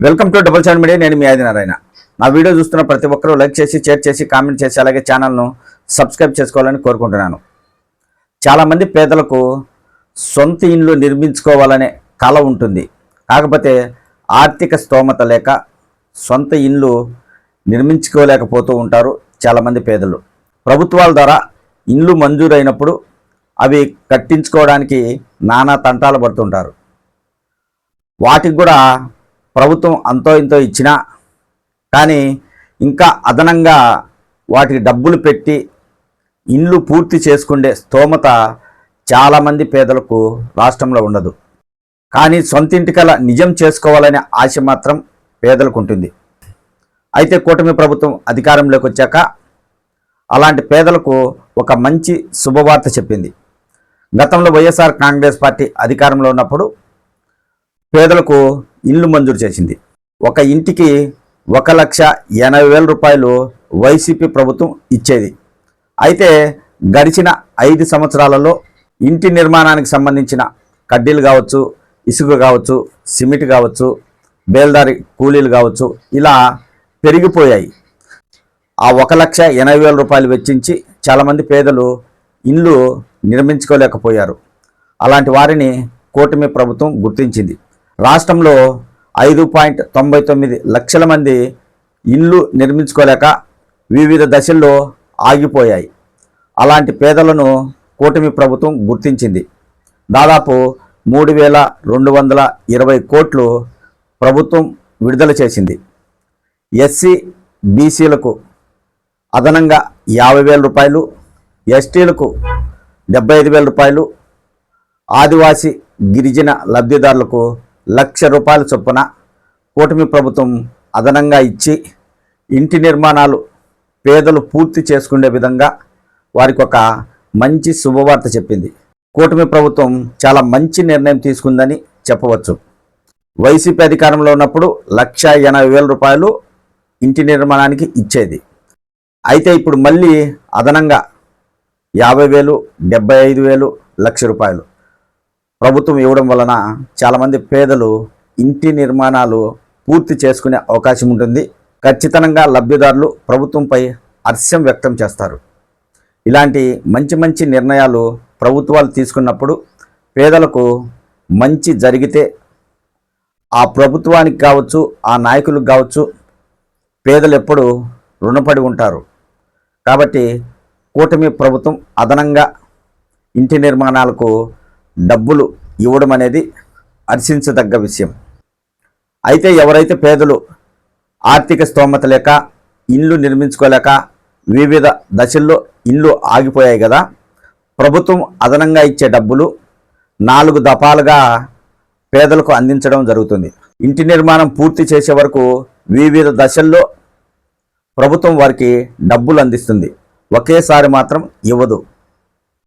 Welcome to double seven media నేను మీ ఆది నారాయణ. నా వీడియో చూస్తున్న ప్రతి ఒక్కరూ లైక్ చేసి షేర్ చేసి కామెంట్ చేసి అలాగే ఛానల్ను సబ్స్క్రైబ్ చేసుకోవాలని కోరుకుంటున్నాను. చాలామంది పేదలకు సొంత ఇండ్లు నిర్మించుకోవాలనే కళ ఉంటుంది. కాకపోతే ఆర్థిక స్తోమత లేక సొంత ఇండ్లు నిర్మించుకోలేకపోతూ ఉంటారు చాలామంది పేదలు. ప్రభుత్వాల ద్వారా ఇండ్లు మంజూరైనప్పుడు అవి కట్టించుకోవడానికి నానా తంటాలు పడుతుంటారు. వాటికి కూడా ప్రభుత్వం అంతో ఇంతో ఇచ్చినా కానీ ఇంకా అదనంగా వాటికి డబ్బులు పెట్టి ఇండ్లు పూర్తి చేసుకునే స్తోమత చాలామంది పేదలకు రాష్ట్రంలో ఉండదు. కానీ సొంతింటి కల నిజం చేసుకోవాలనే ఆశ మాత్రం పేదలకు ఉంటుంది అయితే కూటమి ప్రభుత్వం అధికారంలోకి వచ్చాక అలాంటి పేదలకు ఒక మంచి శుభవార్త చెప్పింది. గతంలో వైఎస్ఆర్ కాంగ్రెస్ పార్టీ అధికారంలో ఉన్నప్పుడు పేదలకు ఇల్లు మంజూరు చేసింది. ఒక ఇంటికి ఒక లక్ష ఎనభై వేల రూపాయలు వైసీపీ ప్రభుత్వం ఇచ్చేది. అయితే గడిచిన ఐదు సంవత్సరాలలో ఇంటి నిర్మాణానికి సంబంధించిన కడ్డీలు కావచ్చు ఇసుక కావచ్చు సిమెంట్ కావచ్చు బేల్దారి కూలీలు కావచ్చు ఇలా పెరిగిపోయాయి. ఆ ఒక లక్ష ఎనభై వేల రూపాయలు వెచ్చించి చాలామంది పేదలు ఇల్లు నిర్మించుకోలేకపోయారు. అలాంటి వారిని కూటమి ప్రభుత్వం గుర్తించింది. రాష్ట్రంలో ఐదు పాయింట్ తొంభై తొమ్మిది లక్షల మంది ఇల్లు నిర్మించుకోలేక వివిధ దశల్లో ఆగిపోయాయి. అలాంటి పేదలను కూటమి ప్రభుత్వం గుర్తించింది. దాదాపు మూడు వేల రెండు వందల ఇరవై కోట్లు ప్రభుత్వం విడుదల చేసింది. ఎస్సీ బీసీలకు అదనంగా యాభై వేల రూపాయలు ఎస్టీలకు డెబ్బై ఐదు వేల రూపాయలు ఆదివాసీ గిరిజన లబ్ధిదారులకు లక్ష రూపాయల చొప్పున కూటమి ప్రభుత్వం అదనంగా ఇచ్చి ఇంటి నిర్మాణాలు పేదలు పూర్తి చేసుకునే విధంగా వారికి ఒక మంచి శుభవార్త చెప్పింది. కూటమి ప్రభుత్వం చాలా మంచి నిర్ణయం తీసుకుందని చెప్పవచ్చు. వైసీపీ అధికారంలో ఉన్నప్పుడు లక్ష ఎనభై వేల రూపాయలు ఇంటి నిర్మాణానికి ఇచ్చేది. అయితే ఇప్పుడు మళ్ళీ అదనంగా యాభై వేలు డెబ్బై ఐదు వేలు లక్ష రూపాయలు. ప్రభుత్వం ఇవ్వడం వలన చాలామంది పేదలు ఇంటి నిర్మాణాలు పూర్తి చేసుకునే అవకాశం ఉంటుంది. ఖచ్చితంగా లబ్ధిదారులు ప్రభుత్వంపై హర్షం వ్యక్తం చేస్తారు. ఇలాంటి మంచి మంచి నిర్ణయాలు ప్రభుత్వాలు తీసుకున్నప్పుడు పేదలకు మంచి జరిగితే ఆ ప్రభుత్వానికి కావచ్చు ఆ నాయకులకు కావచ్చు పేదలు ఎప్పుడు రుణపడి ఉంటారు. కాబట్టి కూటమి ప్రభుత్వం అదనంగా ఇంటి నిర్మాణాలకు డబ్బులు ఇవ్వడం అనేది హర్షించదగ్గ విషయం. అయితే ఎవరైతే పేదలు ఆర్థిక స్తోమత లేక ఇండ్లు నిర్మించుకోలేక వివిధ దశల్లో ఇండ్లు ఆగిపోయాయి కదా ప్రభుత్వం అదనంగా ఇచ్చే డబ్బులు నాలుగు దఫాలుగా పేదలకు అందించడం జరుగుతుంది. ఇంటి నిర్మాణం పూర్తి చేసే వరకు వివిధ దశల్లో ప్రభుత్వం వారికి డబ్బులు అందిస్తుంది. ఒకేసారి మాత్రం ఇవ్వదు.